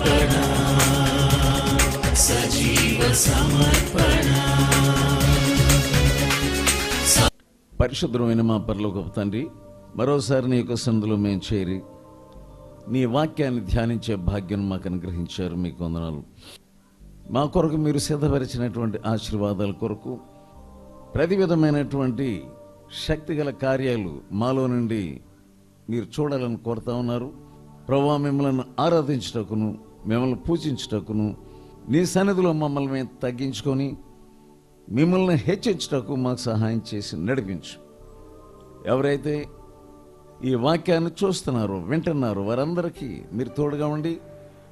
సమర్పణ సజీవ సమర్పణ పరిశుద్ధమైన మా పరలోక తండ్రి మరోసారి నీ యొక్క సందులో మేము చేరి నీ వాక్యాన్ని ధ్యానించే భాగ్యం మాకు అనుగ్రహించారు మీకు వందనాలు మా కొరకు మీరు సిద్ధపరిచినటువంటి ఆశీర్వాదాల కొరకు ప్రతి విధమైనటువంటి శక్తిగల కార్యాలు మాలో నుండి మీరు చూడాలని కోరుతా ఉన్నారు. ప్రభావ మిమ్మల్ని ఆరాధించుటకును మిమ్మల్ని పూజించుటకును నీ సన్నిధిలో మమ్మల్ని మేము తగ్గించుకొని మిమ్మల్ని హెచ్చించుటకు మాకు సహాయం చేసి నడిపించు. ఎవరైతే ఈ వాక్యాన్ని చూస్తున్నారో వింటున్నారో వారందరికీ మీరు తోడుగా ఉండి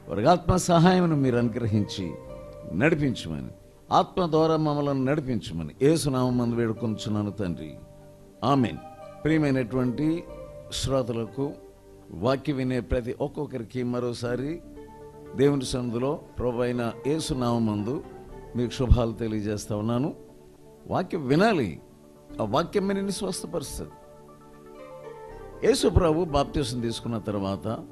వారికి ఆత్మ సహాయమును మీరు అనుగ్రహించి నడిపించమని ఆత్మ ద్వారా మమ్మల్ని నడిపించమని ఏసునామం మందు వేడుకొంచున్నాను తండ్రి. ఆమెన్. ప్రియమైనటువంటి శ్రోతలకు వాక్య వినే ప్రతి ఒక్కొక్కరికి మరోసారి దేవుని సందులో ప్రభు అయిన ఏసునామందు మీకు శుభాలు తెలియజేస్తా ఉన్నాను. వాక్యం వినాలి. ఆ వాక్యం మీద స్వస్థపరుస్తుంది. యేసు ప్రభు బాప్తీసం తీసుకున్న తర్వాత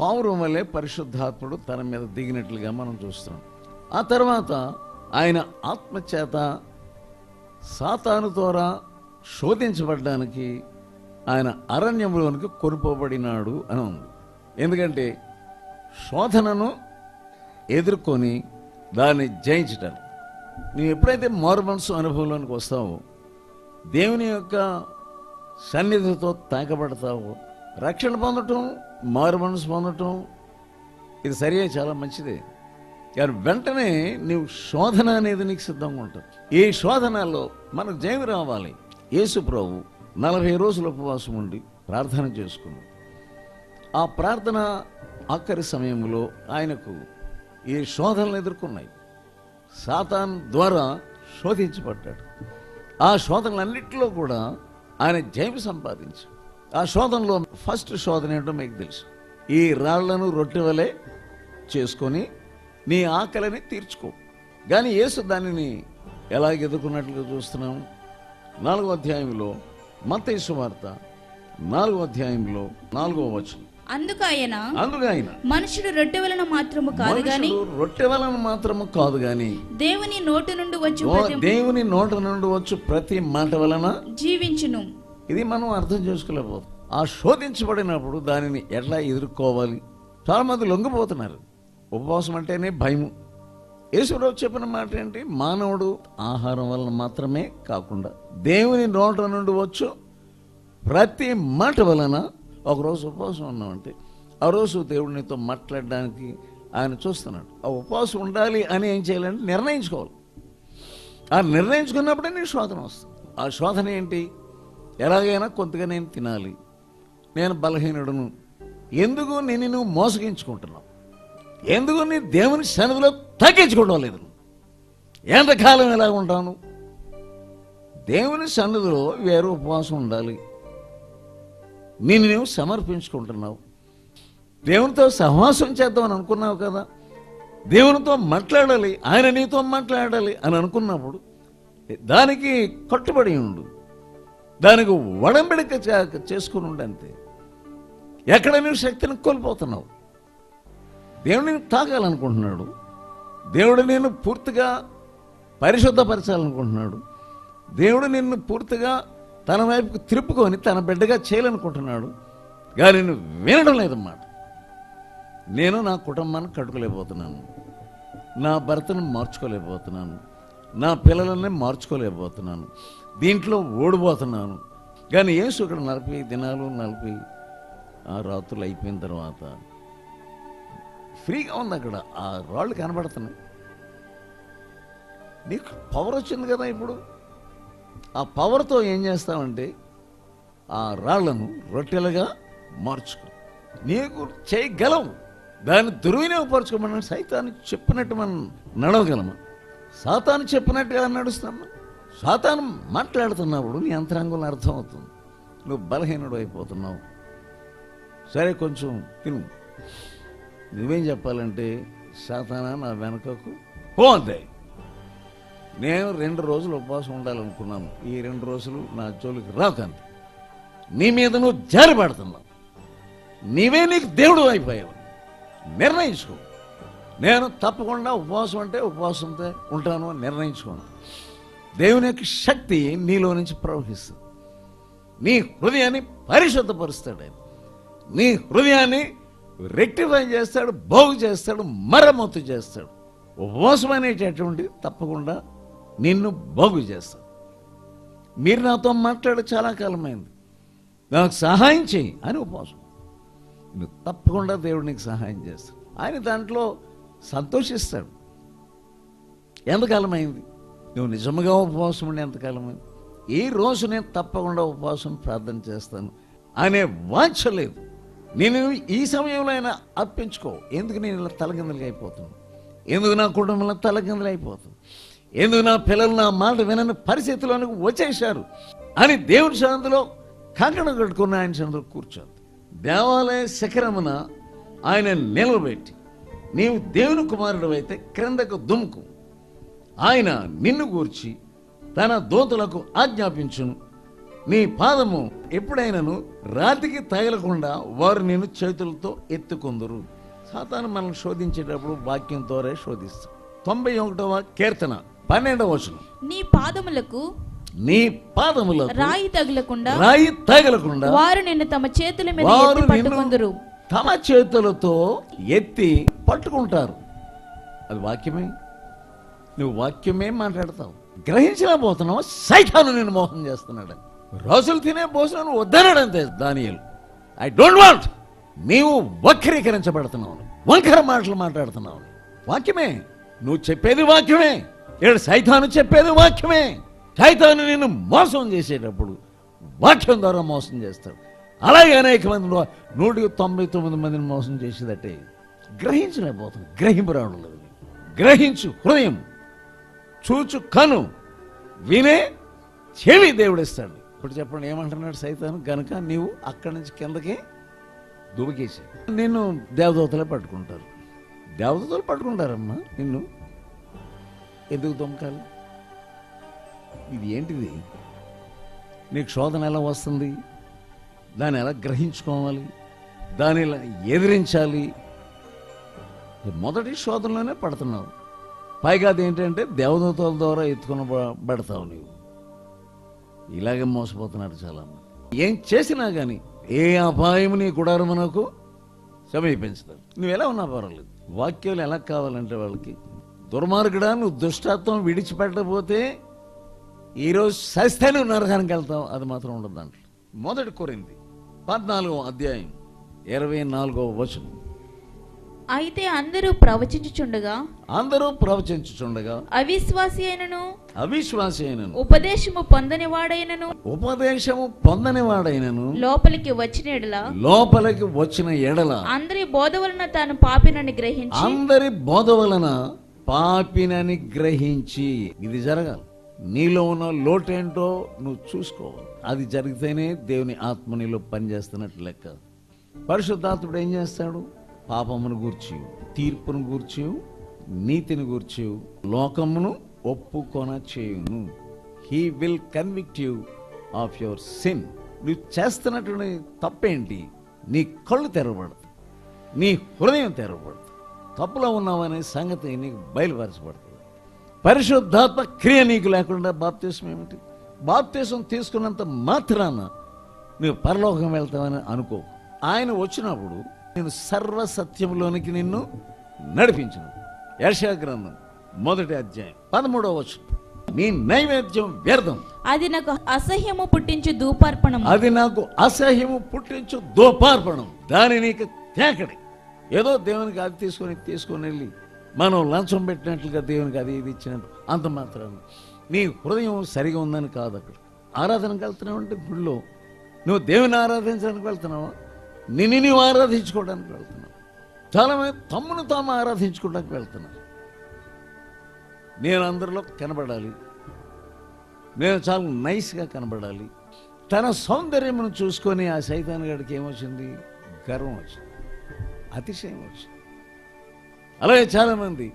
పావురం వల్లే పరిశుద్ధాత్ముడు తన మీద దిగినట్లుగా మనం చూస్తున్నాం. ఆ తర్వాత ఆయన ఆత్మచేత సాతాను ద్వారా శోధించబడ్డానికి ఆయన అరణ్యంలోనికి కొనుపోబడినాడు అని ఉంది. ఎందుకంటే శోధనను ఎదుర్కొని దాన్ని జయించటం. నువ్వు ఎప్పుడైతే మారు మనసు అనుభవంలోనికి వస్తావో దేవుని యొక్క సన్నిధితో తాకబడతావో రక్షణ పొందటం మారు మనసు పొందటం ఇది సరియే చాలా మంచిదే. కానీ వెంటనే నీవు శోధన అనేది నీకు సిద్ధంగా ఉంటుంది. ఈ శోధనలో మనకు జయం రావాలి. యేసు ప్రభు నలభై రోజులు ఉపవాసం ఉండి ప్రార్థన చేసుకున్నాడు. ఆ ప్రార్థన ఆఖరి సమయంలో ఆయనకు ఈ శోధనలు ఎదుర్కొన్నాయి. సాతాన్ ద్వారా శోధించబడ్డాడు. ఆ శోధనలన్నింటిలో కూడా ఆయన జయం సంపాదించాడు. ఆ శోధనలో ఫస్ట్ శోధన ఏంటో మీకు తెలుసు. ఈ రాళ్ళను రొట్టె వలె చేసుకొని నీ ఆకలిని తీర్చుకో. కానీ యేసు దానిని ఎలా ఎదుర్కొన్నట్లుగా చూస్తున్నాం? నాలుగో అధ్యాయంలో మత వార్త నాలుగో అధ్యాయంలో నాలుగో వచనం. అందుకు ఆయన అందుకు ఆయన. మనుషుడు రొట్టె వలన మాత్రము కాదు గాని రొట్టె వలన మాత్రము కాదు గాని దేవుని నోటి నుండి వచ్చి దేవుని నోట నుండి వచ్చు ప్రతి మాట వలన జీవించును. ఇది మనం అర్థం చేసుకోలేకపోతాం ఆ శోధించబడినప్పుడు దానిని ఎట్లా ఎదుర్కోవాలి? చాలా మంది లొంగిపోతున్నారు. ఉపవాసం అంటేనే భయము. యేసురావు చెప్పిన మాట ఏంటి? మానవుడు ఆహారం వలన మాత్రమే కాకుండా దేవుని నోట నుండి వచ్చు ప్రతి మాట వలన ఒకరోజు ఉపవాసం ఉన్నామంటే ఆ రోజు దేవుడు నీతో మాట్లాడడానికి ఆయన చూస్తున్నాడు. ఆ ఉపవాసం ఉండాలి అని ఏం చేయాలంటే నిర్ణయించుకోవాలి. ఆ నిర్ణయించుకున్నప్పుడే నీ శోధన వస్తుంది. ఆ శోధన ఏంటి? ఎలాగైనా కొంతగా నేను తినాలి. నేను బలహీనుడును. ఎందుకు నేను నువ్వు మోసగించుకుంటున్నావు? ఎందుకు నీ దేవుని సన్నిధిలో తగ్గించుకోవడం లేదు ఎంతకాలం ఎలా ఉంటాను దేవుని సన్నిధిలో వేరే ఉపవాసం ఉండాలి. నేను నువ్వు సమర్పించుకుంటున్నావు. దేవునితో సహవాసం చేద్దామని అనుకున్నావు కదా. దేవునితో మాట్లాడాలి ఆయన నీతో మాట్లాడాలి అని అనుకున్నప్పుడు దానికి కట్టుబడి ఉండు. దానికి వడంబడిక చేసుకుని ఉండంతే ఎక్కడ నువ్వు శక్తిని కోల్పోతున్నావు? దేవుడిని తాకాలనుకుంటున్నాడు. దేవుడు నేను పూర్తిగా పరిశుద్ధపరచాలనుకుంటున్నాడు. దేవుడు నిన్ను పూర్తిగా తన వైపుకు తిరుపుకొని తన బిడ్డగా చేయాలనుకుంటున్నాడు. కానీ నువ్వు వినడం లేదన్నమాట. నేను నా కుటుంబాన్ని కట్టుకోలేకపోతున్నాను నా భర్తను మార్చుకోలేకపోతున్నాను. నా పిల్లలని మార్చుకోలేకపోతున్నాను. దీంట్లో ఓడిపోతున్నాను. కానీ యేసు ఇక్కడ నలభై దినాలు నలభై ఆ రాత్రులు అయిపోయిన తర్వాత ఫ్రీగా ఉంది అక్కడ. ఆ రాళ్ళు కనబడుతున్నాయి. నీకు పవర్ వచ్చింది కదా ఇప్పుడు? ఆ పవర్తో ఏం చేస్తామంటే ఆ రాళ్ళను రొట్టెలుగా మార్చుకో. నీకు చేయగలవు. దాన్ని దుర్వినియోగపరచుకోమని సైతాన్ని చెప్పినట్టు మనం నడవగలమా? సాతాను చెప్పినట్టుగా నడుస్తామా? సాతాను మాట్లాడుతున్నప్పుడు నీ అంతరంగంలో అర్థమవుతుంది. నువ్వు బలహీనుడు అయిపోతున్నావు. సరే కొంచెం తిను. నువ్వేం చెప్పాలంటే సాతానా నా వెనకకు పోంది నేను రెండు రోజులు ఉపవాసం ఉండాలనుకున్నాను. ఈ రెండు రోజులు నా జోలికి రాకంది నీ మీద నువ్వు జారిపడుతున్నావు నీవే నీకు దేవుడు అయిపోయావు. నిర్ణయించుకో. నేను తప్పకుండా ఉపవాసం అంటే ఉపవాసంతో ఉంటాను అని నిర్ణయించుకోను. దేవుని యొక్క శక్తి నీలో నుంచి ప్రవహిస్తుంది నీ హృదయాన్ని పరిశుద్ధపరుస్తాడు ఆయన. నీ హృదయాన్ని రెక్టిఫై చేస్తాడు బాగు చేస్తాడు మరమ్మతు చేస్తాడు. ఉపవాసం అనేటటువంటిది తప్పకుండా నిన్ను బాగు చేస్తాను మీరు నాతో మాట్లాడి చాలా కాలమైంది. నాకు సహాయం చేయి అని ఉపవాసం. నువ్వు తప్పకుండా దేవుడు నీకు సహాయం చేస్తాడు ఆయన దాంట్లో సంతోషిస్తాడు. ఎంతకాలమైంది నువ్వు నిజముగా ఉపవాసం ఉండి ఎంతకాలమైంది ఈ రోజు నేను తప్పకుండా ఉపవాసం ప్రార్థన చేస్తాను అనే వాంఛ లేదు. నేను ఈ సమయంలో అయినా అర్పించుకో. ఎందుకు నేను ఇలా తలకిందులుగా అయిపోతున్నాను? ఎందుకు నా కుటుంబంలో తలకిందులు అయిపోతుంది ఎందుకు నా పిల్లలు నా మాట వినని పరిస్థితిలోనికి వచ్చేశారు? అని దేవుని శాంతిలో కంకణం కట్టుకున్న ఆయన చంద్రుడు కూర్చోదు. దేవాలయ శిఖరమున ఆయన నిలబెట్టి నీవు దేవుని కుమారుడు అయితే క్రిందకు దుమ్కు ఆయన నిన్ను కూర్చి తన దూతలకు ఆజ్ఞాపించును. నీ పాదము ఎప్పుడైనాను రాతికి తగలకుండా వారు నేను చేతులతో ఎత్తుకుందరు. సాతాను మనల్ని శోధించేటప్పుడు వాక్యంతోనే శోధిస్తాం. తొంభై ఒకటవ కీర్తన. పన్నెండవ వచనం. నీ పాదములకు నీ పాదములో రాయి తగులకుండా రాయి తగలకుండా వారు నిన్ను తమ చేతుల మీద ఎత్తి పట్టుకుందరు. తమ చేతులతో ఎత్తి పట్టుకుంటారు. అది వాక్యమే. నువ్వు వాక్యమే మాట్లాడతావు. గ్రహించలేకపోతున్నావు సైతాను నేను మోసం చేస్తున్నాడు. రోజులు తినే భోజనం వద్దనడంతే దానియలు. ఐ డోంట్ వాంట్ నీవు వక్రీకరించబడుతున్నావు. వంకర మాటలు మాట్లాడుతున్నావు. వాక్యమే. నువ్వు చెప్పేది వాక్యమే. ఇక్కడ సైతాను చెప్పేది వాక్యమే. సైతాను నేను మోసం చేసేటప్పుడు వాక్యం ద్వారా మోసం చేస్తాడు. అలాగే అనేక మంది నూటికి తొంభై తొమ్మిది మందిని మోసం చేసేదట్టే గ్రహించలేకపోతుంది గ్రహింపు లేదు. గ్రహించు హృదయం. చూచు కను. వినే చెవి దేవుడిస్తాడు. ఇప్పుడు చెప్పండి ఏమంటున్నాడు సైతాను? గనుక నీవు అక్కడి నుంచి కిందకి దుబకేసి నిన్ను దేవదూతలే పట్టుకుంటారు. దేవదూతలు పట్టుకుంటారమ్మా నిన్ను. ఎందుకు దొంకాలి ఇది ఏంటిది? నీకు శోధన ఎలా వస్తుంది? దాన్ని ఎలా గ్రహించుకోవాలి? దాన్ని ఎలా ఎదిరించాలి? మొదటి శోధనలోనే పడుతున్నావు. పైగా అది ఏంటంటే దేవదూతల ద్వారా ఎత్తుకుని పడతావు నీవు. ఇలాగే మోసపోతున్నారు చాలామంది. ఏం చేసినా కానీ ఏ అపాయం నీ గుడారమునకు సమీపించదు. నువ్వు ఎలా ఉన్నా పర్వాలేదు. వాక్యాలు ఎలా కావాలంటే వాళ్ళకి దుర్మార్గుడా నువ్వు దుష్టత్వం విడిచిపెట్టకపోతే ఈరోజు సస్తే నువ్వు నరకానికి వెళ్తావు అది మాత్రం ఉండదు దాంట్లో. మొదటి కొరింది పద్నాలుగో అధ్యాయం ఇరవై నాలుగో వచనం. అయితే అందరూ ప్రవచించుచుండగా? అందరూ ప్రవచించుచుండగా? అవిశ్వాసి అయినను? అవిశ్వాసి అయినను. ఉపదేశము పొందని వాడైనను ఉపదేశము పొందని వాడైనను లోపలికి వచ్చిన ఎడల? లోపలికి వచ్చిన ఎడల. అందరి బోధ వలన తాను పాపినని గ్రహించి? అందరి బోధ వలన పాపినని గ్రహించి ఇది జరగాలి. నీలో ఉన్న లోటేంటో నువ్వు చూసుకోవాలి. అది జరిగితేనే దేవుని ఆత్మ నీలో పనిచేస్తున్నట్టు లెక్క. పరిశుద్ధాత్ముడు ఏం చేస్తాడు? పాపమును గూర్చి తీర్పును గూర్చి నీతిని గూర్చి లోకమును ఒప్పుకొన చేయును. He will convict you of your sin నువ్వు చేస్తున్నటువంటి తప్పేంటి? నీ కళ్ళు తెరవబడదు నీ హృదయం తెరవబడదు తప్పులో ఉన్నావనే సంగతి నీకు బయలుపరచబడుతుంది. పరిశుద్ధాత్మ క్రియ నీకు లేకుండా బాప్తీసం ఏమిటి? బాప్తీసం తీసుకున్నంత మాత్రాన నువ్వు పరలోకం వెళ్తావని అనుకో. ఆయన వచ్చినప్పుడు నేను సర్వ సత్యంలోనికి నిన్ను నడిపించను. యశా గ్రంథం మొదటి అధ్యాయం పదమూడవ వచ్చు నీ నైవేద్యం వ్యర్థం. అది నాకు అసహ్యము పుట్టించు ధూపార్పణము. అది నాకు అసహ్యము పుట్టించు దోపార్పణం దాని నీకు తేకడి. ఏదో దేవునికి అది తీసుకొని తీసుకొని వెళ్ళి మనం లంచం పెట్టినట్లుగా దేవునికి అది ఇది ఇచ్చినట్టు అంత మాత్రాన్ని నీ హృదయం సరిగా ఉందని కాదు అక్కడ. ఆరాధనకు వెళ్తున్నావు అంటే గుళ్ళో నువ్వు దేవుని ఆరాధించడానికి వెళ్తున్నావా? నిన్ను నువ్వు ఆరాధించుకోవడానికి వెళ్తున్నావు. చాలామంది తమ్మును తాము ఆరాధించుకోవడానికి వెళ్తున్నారు. నేను అందరిలో కనబడాలి. నేను చాలా నైస్గా కనబడాలి. తన సౌందర్యమును చూసుకొని ఆ సైతాన్ గడికి ఏమొచ్చింది? గర్వం వచ్చింది. అతిశయం వచ్చింది అలాగే చాలామంది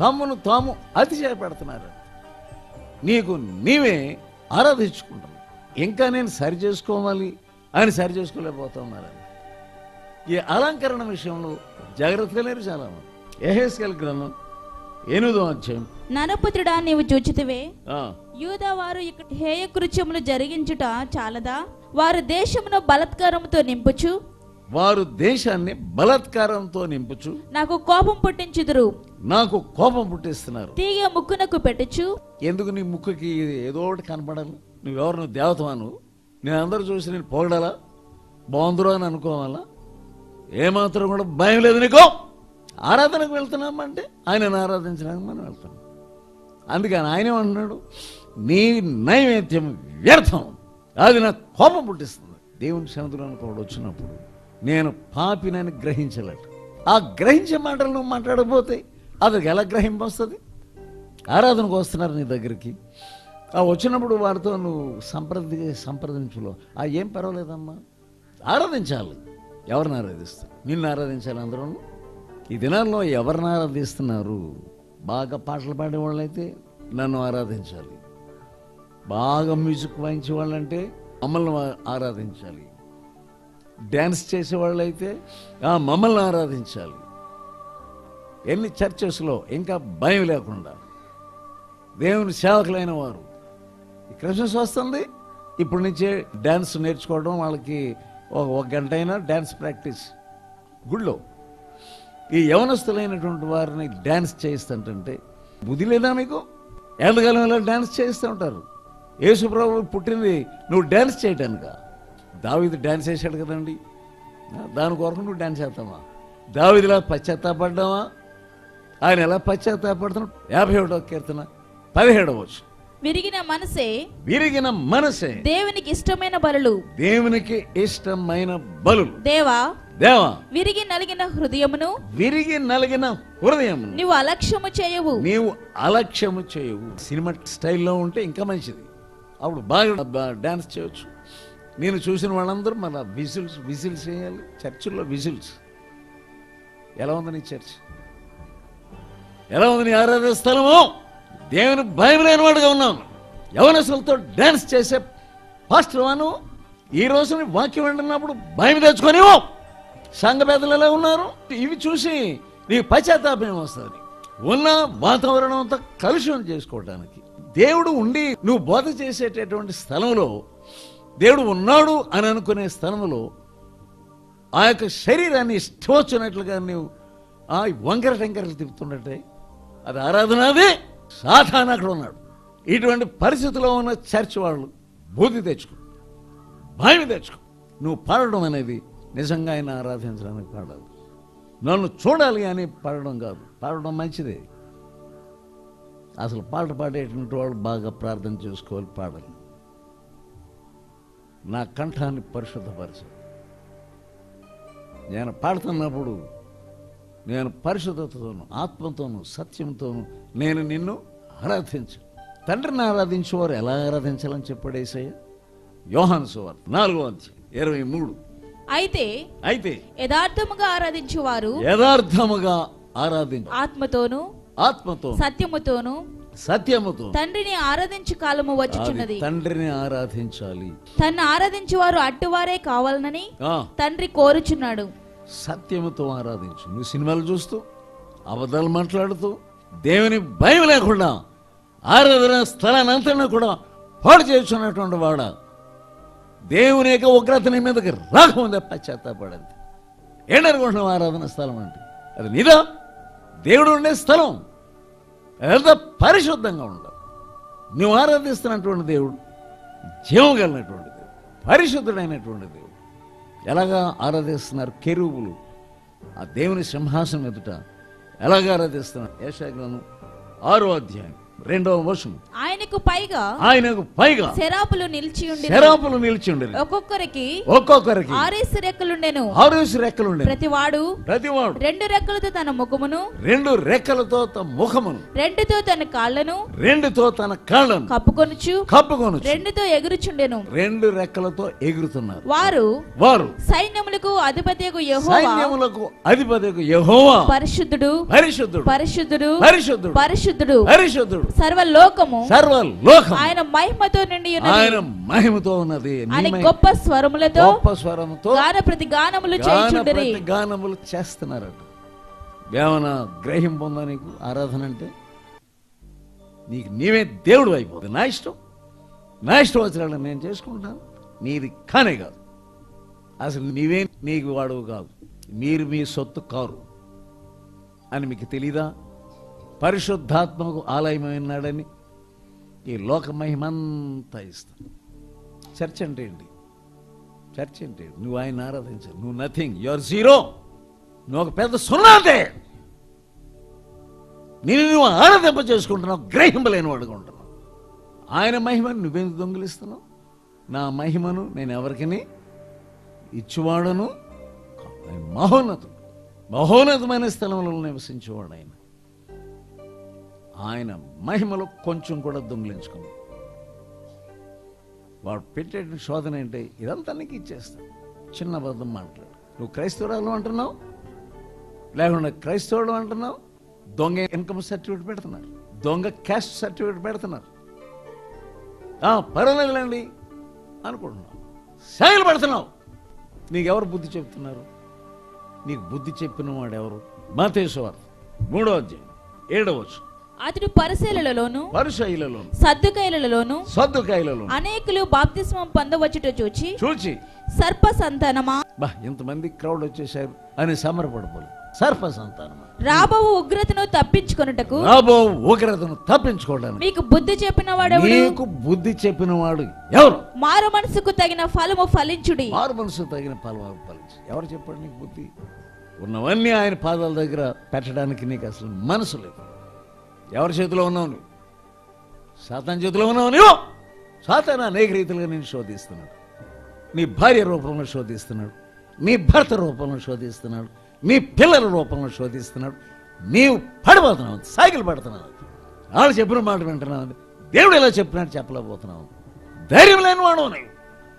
తమ్మును తాము అతిశయపెడుతున్నారు. నీకు నీవే ఆరాధించుకుంటావు. ఇంకా నేను సరి చేసుకోవాలి అని సరి చేసుకోలేకపోతున్నారు. ఈ అలంకరణ విషయంలో జాగ్రత్తగా లేరు చాలామంది. ఎహెస్కెల్ గ్రంథం ఎనిమిదో అధ్యాయం. నరపుత్రుడా నీవు చూచితివే? ఆ, యూదా వారు ఇక్కడ హేయ కృత్యములు జరిగించుట చాలదా? వారు దేశమును బలత్కారముతో నింపుచు వారు దేశాన్ని బలాత్కారంతో నింపుచు నాకు కోపం పుట్టించుదురు. నాకు కోపం పుట్టిస్తున్నారు. తీగ ముక్కునకు పెట్టుచు. ఎందుకు నీ ముక్కుకి ఏదో ఒకటి కనపడాలి? నువ్వెవరు నువ్వు దేవతవా నువ్వు నేను అందరూ చూసి నేను పొగడాలా? బాగుందిరో అని అనుకోవాలా? ఏమాత్రం కూడా భయం లేదు నీకో? ఆరాధనకు వెళ్తున్నామంటే ఆయనను ఆరాధించడానికి మనం వెళ్తున్నాం. అందుకని ఆయన ఏమంటున్నాడు నీ నైవేద్యం వ్యర్థం. అది నాకు కోపం పుట్టిస్తుంది. దేవుని సన్నిధిలో కూడా వచ్చినప్పుడు నేను పాపినని గ్రహించలేట ఆ గ్రహించే మాటలు నువ్వు మాట్లాడకపోతే అది ఎలా గ్రహింపు వస్తుంది? ఆరాధనకు వస్తున్నారు నీ దగ్గరికి. ఆ వచ్చినప్పుడు వారితో నువ్వు సంప్రది సంప్రదించులో. ఆ ఏం పర్వాలేదమ్మా? ఆరాధించాలి. ఎవరిని ఆరాధిస్తారు? నిన్ను ఆరాధించాలి అందరూ ఈ దినాల్లో ఎవరిని ఆరాధిస్తున్నారు? బాగా పాటలు పాడే వాళ్ళైతే నన్ను ఆరాధించాలి. బాగా మ్యూజిక్ వాయించే వాళ్ళంటే మమ్మల్ని ఆరాధించాలి. డ్యాన్స్ చేసే వాళ్ళైతే ఆ మమ్మల్ని ఆరాధించాలి. ఎన్ని చర్చెస్లో ఇంకా భయం లేకుండా. దేవుని సేవకులైన వారు ఈ క్రిస్మస్ వస్తుంది ఇప్పటి నుంచే డ్యాన్స్ నేర్చుకోవడం వాళ్ళకి ఒక ఒక గంట అయినా డ్యాన్స్ ప్రాక్టీస్ గుళ్ళో. ఈ యవనస్తులైనటువంటి వారిని డ్యాన్స్ చేయిస్తుంటే బుద్ధి లేదా మీకు? ఎంతకాలం ఇలా డ్యాన్స్ చేయిస్తూ ఉంటారు. యేసుప్రభు పుట్టింది నువ్వు డ్యాన్స్ చేయటానిక? దావిది డ్యాన్స్ చేశాడు కదండి. దాని కొరకు నువ్వు డ్యాన్స్ చేస్తావా దావిదిలా పశ్చాత్తాపడ్డావా? ఆయన ఎలా పశ్చాత్తాపడుతున్నాడు? యాభై ఒకటో కీర్తన పదిహేడవ విరిగిన మనసే విరిగిన మనసే దేవునికి ఇష్టమైన బలులు. దేవునికి ఇష్టమైన బలులు. దేవా దేవా విరిగి నలిగిన హృదయమును విరిగి నలిగిన హృదయం నీవు అలక్ష్యము చేయవు. నీవు అలక్ష్యము చేయవు. సినిమా స్టైల్లో ఉంటే ఇంకా మంచిది. అప్పుడు బాగా డాన్స్ చేయొచ్చు. నేను చూసిన వాళ్ళందరూ మన విజిల్స్ విజిల్స్ చేయాలి చర్చిల్లో విజిల్స్. ఎలా ఉంది నీ చర్చ్? ఎలా ఉంది నీ ఆరాధన స్థలము? దేవుని భయం లేని వాడుగా ఉన్నాను. యవనసులతో డ్యాన్స్ చేసే పాస్టర్ వాను ఈ రోజు వాక్యం వింటున్నప్పుడు భయం తెచ్చుకొని సంఘ పేదలు ఎలా ఉన్నారు? ఇవి చూసి నీకు పశ్చాత్తాపం వస్తుంది ఉన్న వాతావరణం అంతా కలుషితం చేసుకోవడానికి దేవుడు ఉండి నువ్వు బోధ చేసేటటువంటి స్థలంలో దేవుడు ఉన్నాడు అని అనుకునే స్థలంలో ఆ యొక్క శరీరాన్ని ఇష్టం నీవు నువ్వు ఆ వంకర టెంకరలు తిప్పుతున్నట్టే అది ఆరాధన అదే. సాధారణ అక్కడ ఉన్నాడు. ఇటువంటి పరిస్థితిలో ఉన్న చర్చ్ వాళ్ళు బూతి తెచ్చుకో భయం తెచ్చుకో. నువ్వు పాడడం అనేది నిజంగా ఆయన ఆరాధించడానికి పాడాలి నన్ను చూడాలి అని పాడడం కాదు. పాడడం మంచిదే. అసలు పాట పాడేటువంటి వాళ్ళు బాగా ప్రార్థన చేసుకోవాలి పాడాలి. నా కంఠాన్ని పరిశుద్ధపరచాలి నేను పాడుతున్నప్పుడు నేను పరిశుద్ధతతోను ఆత్మతోను సత్యంతోను నేను నిన్ను ఆరాధించు తండ్రిని ఆరాధించేవారు ఎలా ఆరాధించాలని చెప్పాడు ఏసయ్య? యోహాను సువార్త నాలుగో అధ్యాయం ఇరవై మూడు. అయితే అయితే యథార్థముగా ఆరాధించువారు యథార్థముగా ఆరాధించు. ఆత్మతోను ఆత్మతో సత్యముతోను సత్యముతో. తండ్రిని ఆరాధించు కాలము వచ్చుచున్నది. తండ్రిని ఆరాధించాలి. తన్ను ఆరాధించువారు అట్టువారే కావాలనని తండ్రి కోరుచున్నాడు. సత్యముతో ఆరాధించు. నువ్వు సినిమాలు చూస్తూ అబద్ధాలు మాట్లాడుతూ దేవుని భయం లేకుండా ఆరాధన స్థలాన్ని అంతా కూడా పాడు చేస్తున్నటువంటి వాడ. దేవుని యొక్క ఉగ్రత నీ మీదకి రాకముందే పశ్చాత్తాపడింది ఏంటనుకుంటున్నావు ఆరాధన స్థలం అంటే? అది నీదా? దేవుడు ఉండే స్థలం. ఎంత పరిశుద్ధంగా ఉండాలి నువ్వు ఆరాధిస్తున్నటువంటి దేవుడు జీవం కలిగినటువంటి దేవుడు పరిశుద్ధుడైనటువంటి దేవుడు. ఎలాగా ఆరాధిస్తున్నారు కెరువులు ఆ దేవుని సింహాసనం ఎదుట ఎలాగ ఆరాధిస్తున్నారు? ఏషాగ్రహం ఆరో అధ్యాయం. రెండవ వర్షం ఆయనకు పైగా ఆయనకు పైగా శరాపులు నిలిచి ఉండి శరాపులు నిలిచి ఉండేది ఒక్కొక్కరికి ఒక్కొక్కరికి ఆరేసి రెక్కలుండెను ఆరేసి రెక్కలు ఉండేది ప్రతివాడు ప్రతివాడు రెండు రెక్కలతో తన ముఖమును రెండు రెక్కలతో తన ముఖమును రెండుతో తన కాళ్ళను రెండుతో తన కాళ్ళను కప్పుకొనుచు కప్పుకొను రెండుతో ఎగురుచుండెను. రెండు రెక్కలతో ఎగురుతున్నారు. వారు వారు సైన్యములకు అధిపతియకు యెహోవా సైన్యములకు అధిపతి యెహోవా పరిశుద్ధుడు పరిశుద్ధుడు పరిశుద్ధుడు పరిశుద్ధుడు పరిశుద్ధుడు. పరిశుద్ధుడు. సర్వలోకము సర్వ లోకం ఆయన మహిమతో నిండి ఉన్నది. ఆయన మహిమతో ఉన్నది. నీ అని మహిమ గొప్ప స్వరములతో గొప్ప స్వరంతో గాన ప్రతి గానములు గాన చేయుచుండిరి. ప్రతి గానములు చేస్తున్నారట. ఏమైనా గ్రహింపు ఉందా నీకు ఆరాధన అంటే? నీకు నీవే దేవుడు అయిపోతుంది నా ఇష్టం. నా ఇష్టం వచ్చిన నేను చేసుకుంటాను నీది కానే కాదు. అసలు నీవే నీకు వాడువు కాదు. మీరు మీ సొత్తు కారు. అని మీకు తెలీదా? పరిశుద్ధాత్మకు ఆలయమైనాడని ఈ లోక మహిమంతా ఇస్తాను చర్చ్ అంటే ఏంటి? చర్చ్ అంటే నువ్వు ఆయన ఆరాధించు. నువ్వు నథింగ్ యువర్ జీరో నువ్వు ఒక పెద్ద సున్నాదే నేను నువ్వు ఆరాధింప చేసుకుంటున్నావు గ్రహింపలేని వాడుగా ఉంటున్నావు. ఆయన మహిమను నువ్వెందుకు దొంగిలిస్తున్నావు? నా మహిమను నేను ఎవరికని? ఇచ్చువాడను ఆయన మహోన్నతుడు. మహోన్నతమైన స్థలంలో నివసించేవాడు ఆయన. ఆయన మహిమలో కొంచెం కూడా దొంగిలించుకున్నాడు వాడు పెట్టే శోధన ఏంటి? ఇదంతా నీకు ఇచ్చేస్తాను చిన్న అబద్ధం మాట్లాడు. నువ్వు క్రైస్తవురాలు అంటున్నావు? లేకుండా క్రైస్తవుడు అంటున్నావు? దొంగ ఇన్కమ్ సర్టిఫికేట్ పెడుతున్నారు. దొంగ క్యాస్ట్ సర్టిఫికేట్ పెడుతున్నారు. ఆ, పర్వాలేదులేండి అనుకుంటున్నావు. సైలు పెడుతున్నావు. నీకెవరు బుద్ధి చెప్తున్నారు? నీకు బుద్ధి చెప్పిన వాడు ఎవరు మాతేశ్వర్. మూడో అధ్యాయం. ఏడవచ్చు అతడు పరిశీలనలోను పరుశైలలో సర్దుకైలలోను సద్దుకాయలలో అనేకులు బాప్తిస్మం పొందవచ్చుట చూచి చూచి. సర్ప సంతానమా బా ఇంతమంది క్రౌడ్ వచ్చేసారు అని సమరపడిపోలేదు సర్ప సంతానమా రాబోవు ఉగ్రతను తప్పించుకొనుటకు రాబో ఉగ్రతను తప్పించుకోవడానికి. మీకు బుద్ధి చెప్పిన వాడెవడు? నీకు బుద్ధి చెప్పిన వాడు ఎవరు? మారు మనసుకు తగిన ఫలము ఫలించుడి. మారు మనసు తగిన పలవారు పలిచి ఎవరు చెప్పాడు నీకు బుద్ధి? ఉన్నవన్నీ ఆయన పాదాల దగ్గర పెట్టడానికి నీకు అసలు మనసు లేదు. ఎవరి చేతిలో ఉన్నావు నువ్వు? సాతాన్ చేతిలో ఉన్నావు నువ్వు? సాతాన్ అనేక రీతిలుగా నేను శోధిస్తున్నాడు. నీ భార్య రూపంలో శోధిస్తున్నాడు. నీ భర్త రూపంలో శోధిస్తున్నాడు. నీ పిల్లల రూపంలో శోధిస్తున్నాడు. నీవు పడిపోతున్నావు సైకిల్ పడుతున్నావు. వాళ్ళు చెప్పిన మాట వింటున్నావు. దేవుడు ఎలా చెప్పినట్టు చెప్పలేకపోతున్నావు. ధైర్యం లేని వాడు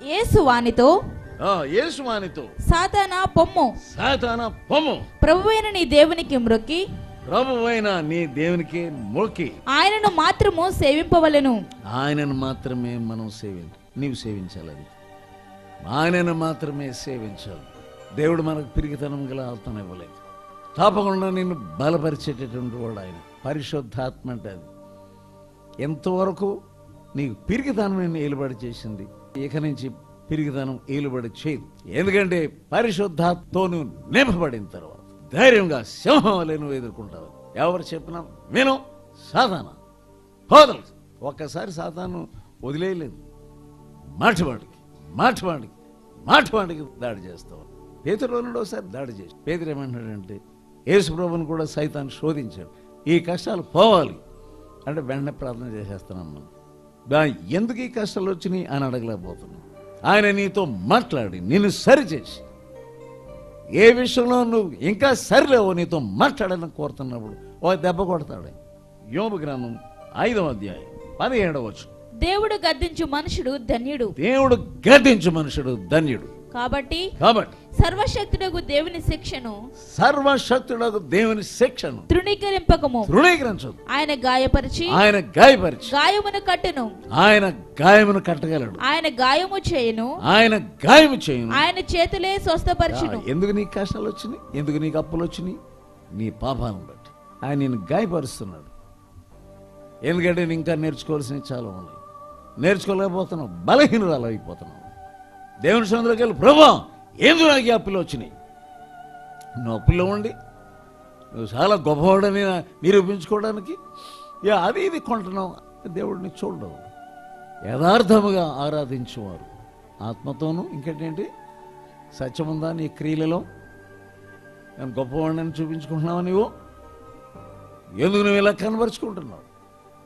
యేసు వానితో ఆ, యేసువానితో సాతానా పొమ్ము. సాతాన పొమ్ము. ప్రభువైన నీ దేవునికి మ్రొక్కి ప్రభువైన నీ దేవునికి మొక్కి. ఆయనను మాత్రము సేవింపవలెను. ఆయనను మాత్రమే మనం సేవించాలి నీవు సేవించాలి అది ఆయనను మాత్రమే సేవించాలి. దేవుడు మనకు పిరిగితనం గల ఆత్మ ఇవ్వలేదు. తప్పకుండా నిన్ను బలపరిచేటటువంటి వాడు ఆయన. పరిశుద్ధాత్మ అంటే అది. ఎంతవరకు నీకు పిరిగితనం ఏలుబడి చేసింది ఇక నుంచి పిరిగితనం ఏలుబడి చేయదు. ఎందుకంటే పరిశుద్ధాత్మతో నువ్వు నింపబడిన తర్వాత. ధైర్యంగా సింహం వలె నువ్వు ఎదుర్కొంటావు. ఎవరు చెప్పినా విను సాధాన హోదలు ఒక్కసారి సాధాను వదిలేయలేదు. మాటివాడికి మాటివాడికి మాటివాడికి దాడి చేస్తావు. పేతురు ఒకసారి దాడి చేసి పేదరు ఏమంటాడంటే యేసుప్రభుని కూడా సైతాన్ని శోధించాడు. ఈ కష్టాలు పోవాలి అంటే వెంటనే ప్రార్థన చేసేస్తున్నాం మనం ఎందుకు ఈ కష్టాలు వచ్చినాయి అని అడగలేకపోతున్నాం ఆయన నీతో మాట్లాడి నిన్ను సరిచేసి ఏ విషయంలో నువ్వు ఇంకా సరిలేవో నీతో మాట్లాడాలని కోరుతున్నప్పుడు ఓ దెబ్బ కొడతాడు. యోబు గ్రంథం ఐదవ అధ్యాయం పదిహేడవచ్చు దేవుడు గద్దించు మనుషుడు ధన్యుడు. దేవుడు గద్దించు మనుషుడు ధన్యుడు. కాబట్టి కాబట్టి సర్వశక్తుడకు దేవుని శిక్షను సర్వశక్తుడకు దేవుని శిక్షను తృణీకరింపకము. తృణీకరించదు. ఆయన గాయపరిచి ఆయన గాయపరిచి గాయమును కట్టును. ఆయన గాయమును కట్టగలడు. ఆయన గాయము చేయును. ఆయన గాయము చేయును. ఆయన చేతులే స్వస్థపరచును. ఎందుకు నీకు కష్టాలు వచ్చినాయి? ఎందుకు నీకు అప్పులు వచ్చినాయి? నీ పాపాలను బట్టి. ఆయన నేను గాయపరుస్తున్నాడు. ఎందుకంటే నేను ఇంకా నేర్చుకోవాల్సినవి చాలా ఉన్నాయి. నేర్చుకోలేకపోతున్నావు. బలహీనురాలు అయిపోతున్నావు. దేవుని సముద్రంలోకి వెళ్ళి. ప్రభా ఎందుకు నాకు ఈ అప్పులు వచ్చినాయి నువ్వు అప్పుల్లో ఉండి నువ్వు చాలా గొప్పవాడని నిరూపించుకోవడానికి ఇక అది ఇది కొంటున్నావు దేవుడిని చూడవు యథార్థముగా ఆరాధించేవారు. ఆత్మతోనూ ఇంకేంటేంటి సత్యముందా నీ క్రియలలో నేను గొప్పవాడిని చూపించుకుంటున్నావు నీవు? ఎందుకు నువ్వు ఇలా కనబరుచుకుంటున్నావు?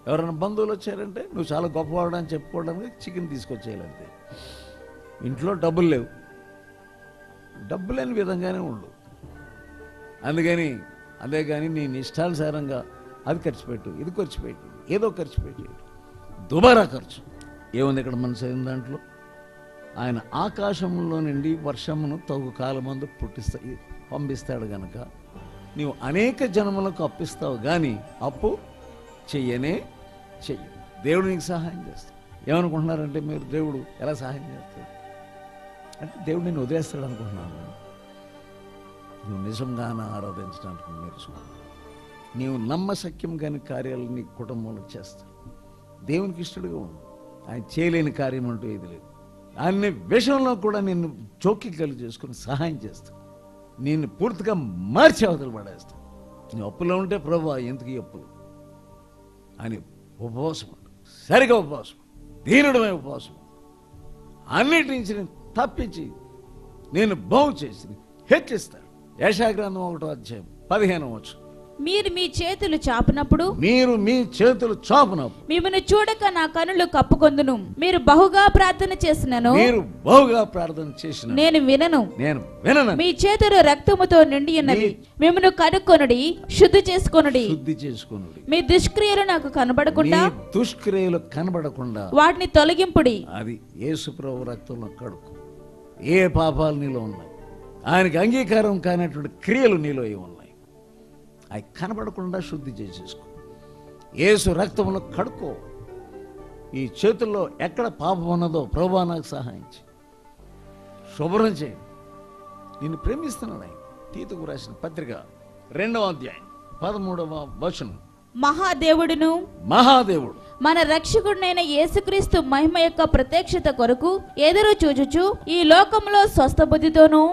ఎవరైనా బంధువులు వచ్చారంటే నువ్వు చాలా గొప్పవాడు అని చెప్పుకోవడానికి చికెన్ తీసుకొచ్చేయాలంతే. ఇంట్లో డబ్బులు లేవు. డబ్బు లేని విధంగానే ఉండు. అందుకని అదే కానీ నీ ఇష్టానుసారంగా అది ఖర్చు పెట్టు ఇది ఖర్చు పెట్టు ఏదో ఖర్చు పెట్టు. దుబారా ఖర్చు. ఏముంది ఇక్కడ మనసు అయిన దాంట్లో? ఆయన ఆకాశంలో నుండి వర్షమును తగు కాలమందు పుట్టిస్తా పంపిస్తాడు గనక. నీవు అనేక జన్మలకు అప్పిస్తావు కానీ అప్పు చెయ్యనే చెయ్యి దేవుడు నీకు సహాయం చేస్తాడు. ఏమనుకుంటున్నారంటే మీరు దేవుడు ఎలా సహాయం చేస్తాడు అంటే దేవుడు నేను వదిలేస్తాడు అనుకుంటున్నాను నువ్వు నిజంగానే ఆరాధించడానికి నేర్చుకో నీవు నమ్మశక్యం కాని కార్యాలు నీ కుటుంబంలో చేస్తావు. దేవునికి ఇష్టడుగా ఉంది ఆయన చేయలేని కార్యం అంటూ ఏది లేదు. ఆయన విషయంలో కూడా నిన్ను చోక్కి కలిగి చేసుకుని సహాయం చేస్తాను నిన్ను పూర్తిగా మార్చి అవతల పడేస్తాను నీ అప్పులో ఉంటే ప్రభు ఎందుకు ఈ అప్పులు? అని ఉపవాసం సరిగా ఉపవాసం దీనుడమే ఉపవాసం అన్నిటి నుంచి నేను తప్పించి నేను బాగు చేసి హెచ్చిస్తాను యశాగ్రంథం ఒకటో అధ్యాయం పదిహేను వచ్చు మీరు మీ చేతులు చాపినప్పుడు మీరు మీ చేతులు చాపునప్పుడు మిమ్మల్ని చూడక నా కనులు కప్పుకొందును. మీరు బహుగా ప్రార్థన చేసినను. మీరు బహుగా ప్రార్థన చేసిన నేను వినను. నేను వినను. మీ చేతులు రక్తముతో నిండి ఉన్నవి. మిమ్మల్ని కనుక్కొనుడి శుద్ధి చేసుకొనుడి. శుద్ధి చేసుకునుడి. మీ దుష్క్రియలు నాకు కనబడకుండా దుష్క్రియలు కనబడకుండా వాటిని తొలగింపుడి. అది యేసుప్రభు రక్తంలో కడుకు ఏ పాపాలు నీలో ఉన్నాయి? ఆయనకి అంగీకారం కానటువంటి క్రియలు నీలో ఏ ఉన్నాయి? అవి కనబడకుండా శుద్ధి చేసేసుకో. ఏసు రక్తంలో కడుక్కో. ఈ చేతుల్లో ఎక్కడ పాపం ఉన్నదో ప్రభా నాకు సహాయించి. శుభ్రం చేయి. నిన్ను ప్రేమిస్తున్నాడు ఆయన. తీతుకు రాసిన పత్రిక రెండవ అధ్యాయం పదమూడవ వచనం. మహాదేవుడును మహాదేవుడు. మన రక్షకుడినైన యేసుక్రీస్తు మహిమ యొక్క ప్రత్యక్షత కొరకు ఎదురు చూచుచు ఈ లోకంలో స్వస్థ బుద్ధితోనూ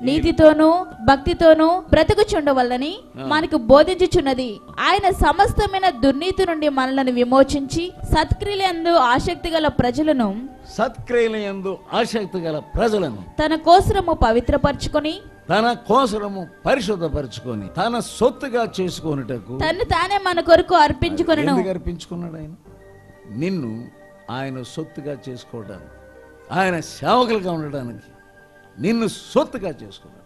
నీతితోనూ భక్తితోనూ బ్రతుకుచుండవల్లని మనకు బోధించుచున్నది. ఆయన సమస్తమైన దుర్నీతి నుండి మనలను విమోచించి సత్క్రియలందు ఆసక్తి గల ప్రజలను సత్క్రియల యందు ఆసక్తి గల ప్రజలను తన కోసరము పవిత్రపరచుకొని తన కోసరము పరిశుద్ధపరచుకొని తన సొత్తుగా చేసుకొనుటకు తను తానే మన కొరకు అర్పించుకొనను. ఎందుకు అర్పించుకున్నాడు ఆయన? నిన్ను ఆయన సొత్తుగా చేసుకోవడానికి ఆయన సేవకులుగా ఉండడానికి నిన్ను సొత్తుగా చేసుకున్నాడు.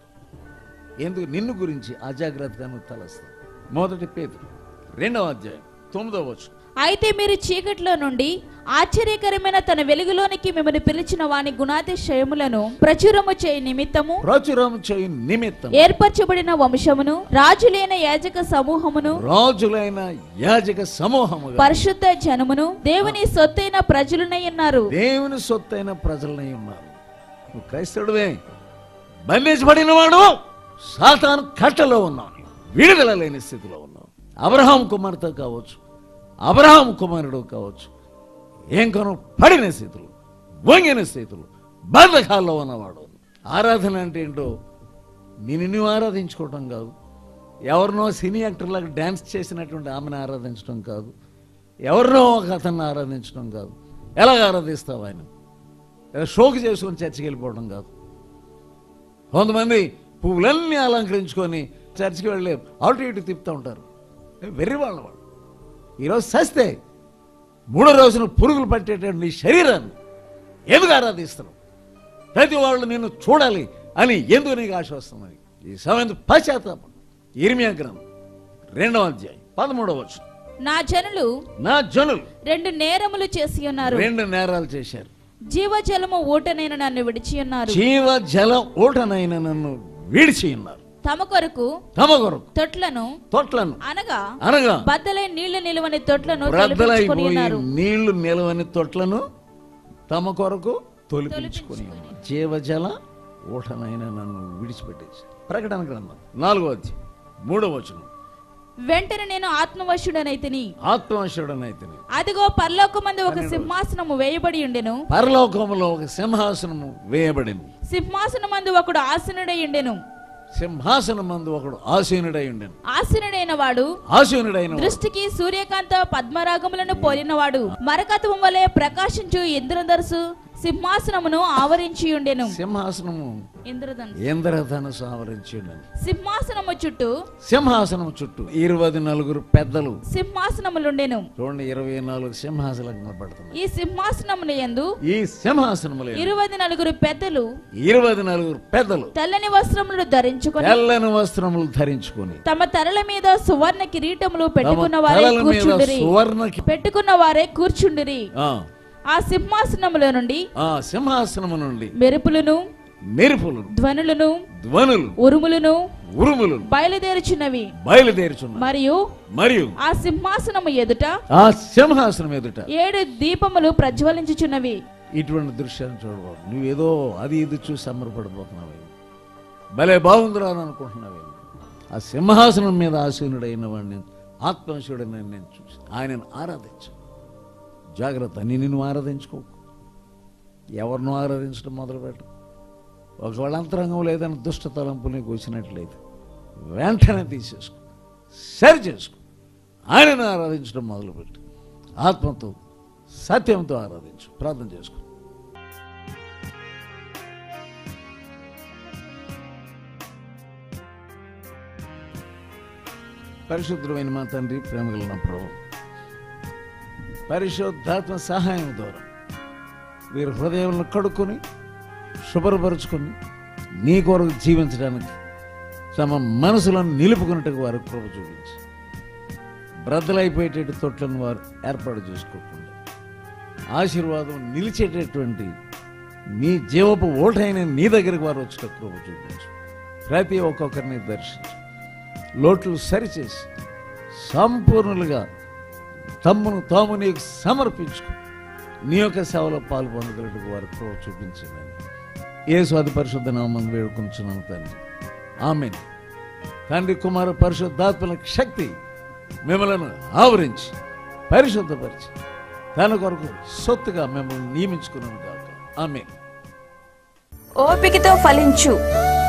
ఎందుకు? నిన్ను గురించి అజాగ్రత్తగా నువ్వు తలస్తావు మొదటి పేదలు రెండవ అధ్యాయం తొమ్మిదవ వచ్చు అయితే మీరు చీకట్లో నుండి ఆశ్చర్యకరమైన తన వెలుగులోనికి మిమ్మల్ని పిలిచిన వాని గుణాతిశయములను ప్రచురము చేయ నిమిత్తము. ప్రచురం చేయు నిమిత్తం ఏర్పరచబడిన వంశమును రాజులైన యాజక సమూహమును రాజులైన యాజక సమూహముగా. పరిశుద్ధ జనమును దేవుని సొత్తైన ప్రజలునై ఉన్నారు. దేవుని సొత్తైన ప్రజలనై ఉన్నారు. క్రైస్తవుడివే. బంధించబడిన వాడు సాతాను కట్టలో ఉన్నావు నీవు. విడుదల లేని స్థితిలో ఉన్నావు అబ్రహాం కుమార్తె కావచ్చు. అబ్రహాం కుమారుడు కావచ్చు. ఏం కొను? పడిన స్థితులు వంగిన స్థితులు బంధకాల్లో ఉన్నవాడు. ఆరాధన అంటే ఏంటో? నిన్ను నువ్వు ఆరాధించుకోవటం కాదు. ఎవరినో సినీ యాక్టర్లకు డ్యాన్స్ చేసినటువంటి ఆమెను ఆరాధించడం కాదు. ఎవరినో ఒక అతన్ని ఆరాధించడం కాదు. ఎలాగ ఆరాధిస్తావు ఆయన? షోకు షోకి చేసుకొని చర్చికి వెళ్ళిపోవడం కాదు. కొంతమంది పువ్వులన్నీ అలంకరించుకొని చర్చికి వెళ్ళి అటు ఇటు తిప్పుతూ ఉంటారు. వెర్రి వాళ్ళ వాళ్ళు ఈరోజు సస్తే మూడో రోజున పురుగులు పట్టేటువంటి నీ శరీరాన్ని ఎందుకు ఆరాధిస్తున్నావు? ప్రతి వాళ్ళు నిన్ను చూడాలి అని ఎందుకు నీకు ఆశ వస్తున్నది ఈ సమయం పశ్చాత్తాపం? ఇర్మియా గ్రంథం రెండవ అధ్యాయం పదమూడవ వచ్చు నా జనులు నా జనులు రెండు నేరములు చేసి ఉన్నారు. రెండు నేరాలు చేశారు. జీవజలము ఊటనైన నన్ను విడిచి ఉన్నారు. జీవ జల ఓటనైన నన్ను విడిచి ఉన్నారు. తమ కొరకు తమ కొరకు తొట్లను తొట్లను అనగా అనగా బద్దలై నీళ్ళు నిలువని తొట్లను బ్రద్దలైపోయి నీళ్ళు నిలవని తొట్లను తమ కొరకు తొలిపించుకొని. జీవజల ఊటనైన నన్ను విడిచిపెట్టేసి ప్రకటన గ్రంథం నాలుగో అధ్యాయం మూడో వచనం. వెంటనే నేను ఆత్మవశుడనైతిని. ఆత్మవశుడనైతే అదిగో పరలోకమందు ఒక సింహాసనము వేయబడి ఉండెను. పరలోకములో ఒక సింహాసనము వేయబడింది. సింహాసనమందు ఒకడు ఆసనుడై ఉండెను. సింహాసనం మందు ఒకడు ఆసీనుడై ఉండెను. ఆసనుడైన వాడు ఆసీనుడైన దృష్టికి సూర్యకాంత పద్మరాగములను పోలినవాడు. మరకత్వం వలె ప్రకాశించు ఇంద్రధనుసు. సింహాసనమును ఆవరించి ఉండెను. సింహాసనము. ఇంద్రధనుసు. ఇంద్రధనుసు ఆవరించి ఉండెను సింహాసనము చుట్టూ సింహాసనం చుట్టూ ఇరవై నలుగురు పెద్దలు. సింహాసనములుండెను. చూడండి ఇరవై నాలుగు సింహాసనాలు కనబడుతున్నాయి. ఈ సింహాసనముల యందు ఈ సింహాసనములు ఇరవై నలుగురు పెద్దలు ఇరవై నలుగురు పెద్దలు. తెల్లని వస్త్రములు ధరించుకొని తెల్లని వస్త్రములు ధరించుకొని తమ తరల మీద సువర్ణ కిరీటములు పెట్టుకున్న వారే కూర్చుండిరి. సువర్ణ పెట్టుకున్న వారే కూర్చుండిరి. ఆ, సింహాసనముల నుండి ఆ సింహాసనము నుండి మెరుపులను మెరుపులు ధ్వనులను ధ్వనులు ఉరుములను ఉరుములు బయలుదేరుచున్నవి. బయలుదేరుచున్నాయి మరియు మరియు ఆ సింహాసనము ఎదుట ఆ సింహాసనం ఎదుట ఏడు దీపములు ప్రజ్వలించుచున్నవి. ఇటువంటి దృశ్యాన్ని చూడకూడదు. నువ్వేదో అది ఇది చూసి సంబరపడిపోతున్నావు భలే బాగుందిరా అని అనుకుంటున్నావేమో ఆ సింహాసనం మీద ఆసీనుడైన వాడిని ఆత్మశుడైన నేను చూసి ఆయనను ఆరాధించు జాగ్రత్త నిన్ను నువ్వు ఆరాధించుకోకు. ఎవరినో ఆరాధించడం మొదలుపెట్టు. ఒకవేళ అంతరంగం లేదని దుష్ట తలంపు నీకు వచ్చినట్లయితే వెంటనే తీసేసుకో. సరి చేసుకో. ఆయనను ఆరాధించడం మొదలుపెట్టు. ఆత్మతో సత్యంతో ఆరాధించు. ప్రార్థన చేసుకో. పరిశుద్ధమైన మా తండ్రి ప్రేమగల నా ప్రభు పరిశుద్ధాత్మ సహాయం ద్వారా మీరు హృదయంలో కడుక్కొని శుభ్రపరుచుకొని నీ కొరకు జీవించడానికి తమ మనసులను నిలుపుకున్నట్టుగా వారు కృప చూపించి బ్రద్దలైపోయేటట్టు తొట్లను వారు ఏర్పాటు చేసుకోకుండా ఆశీర్వాదం నిలిచేటటువంటి నీ జీవపు ఓటైన నీ దగ్గరికి వారు వచ్చిన కృప చూపించు. ప్రతి ఒక్కొక్కరిని దర్శించు. లోట్లు సరిచేసి సంపూర్ణులుగా తమ్మును తాము నీకు సమర్పించుకు. నీ యొక్క సేవలో పాలు పొందగలటకు వారు కృప చూపించమని. ఏ స్వాది పరిశుద్ధ నామం వేడుకుంటున్నాను తండ్రి. ఆమె తండ్రి కుమార పరిశుద్ధాత్మల శక్తి మిమ్మలను ఆవరించి పరిశుద్ధపరిచి తన కొరకు సొత్తుగా మిమ్మల్ని నియమించుకున్నాను కాక ఆమె ఓపికతో ఫలించు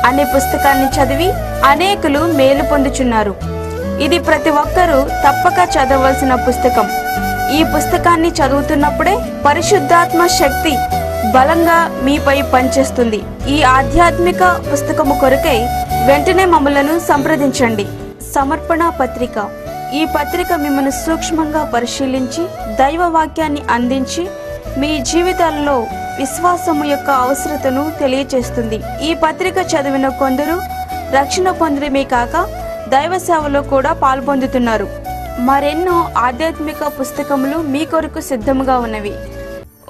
అనే పుస్తకాన్ని చదివి అనేకులు మేలు పొందుచున్నారు. ఇది ప్రతి ఒక్కరూ తప్పక చదవలసిన పుస్తకం. ఈ పుస్తకాన్ని చదువుతున్నప్పుడే పరిశుద్ధాత్మ శక్తి బలంగా మీపై పనిచేస్తుంది. ఈ ఆధ్యాత్మిక పుస్తకము కొరకై వెంటనే మమ్మలను సంప్రదించండి. సమర్పణ పత్రిక. ఈ పత్రిక మిమ్మల్ని సూక్ష్మంగా పరిశీలించి దైవ వాక్యాన్ని అందించి మీ జీవితాల్లో విశ్వాసము యొక్క అవసరతను తెలియచేస్తుంది. ఈ పత్రిక చదివిన కొందరు రక్షణ పొందిమే కాక దైవ సేవలో కూడా పాల్పొందుతున్నారు. మరెన్నో ఆధ్యాత్మిక పుస్తకములు మీ కొరకు సిద్ధముగా ఉన్నవి.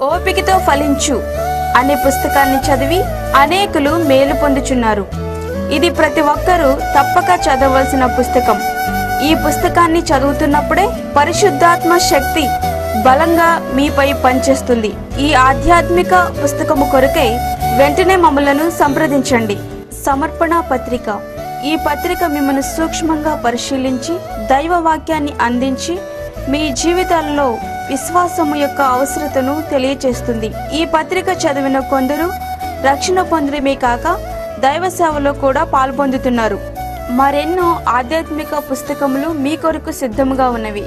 ఓపికతో ఫలించు అనే పుస్తకాన్ని చదివి అనేకులు మేలు పొందుచున్నారు. ఇది ప్రతి ఒక్కరూ తప్పక చదవలసిన పుస్తకం. ఈ పుస్తకాన్ని చదువుతున్నప్పుడే పరిశుద్ధాత్మ శక్తి బలంగా మీపై పనిచేస్తుంది. ఈ ఆధ్యాత్మిక పుస్తకము కొరకై వెంటనే మమ్మలను సంప్రదించండి. సమర్పణ పత్రిక. ఈ పత్రిక మిమ్మల్ని సూక్ష్మంగా పరిశీలించి దైవ వాక్యాన్ని అందించి మీ జీవితాల్లో విశ్వాసము యొక్క అవసరతను తెలియచేస్తుంది. ఈ పత్రిక చదివిన కొందరు రక్షణ పొందడమే కాక దైవ సేవలో కూడా పాల్పొందుతున్నారు. మరెన్నో ఆధ్యాత్మిక పుస్తకములు మీ కొరకు సిద్ధముగా ఉన్నవి.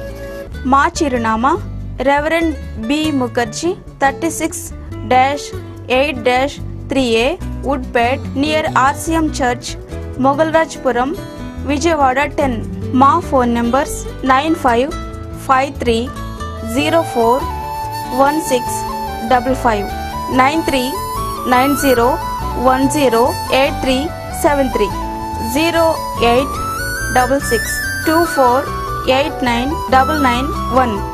మా చిరునామా Reverend B Mukherjee thirty six dash eight dash three A Woodpet near RCM church Mogalrajpuram Vijayawada ten. మా phone numbers nine five five three zero four one six double five. Nine three nine zero one zero eight three seven three. Zero eight double six two four eight nine double nine one.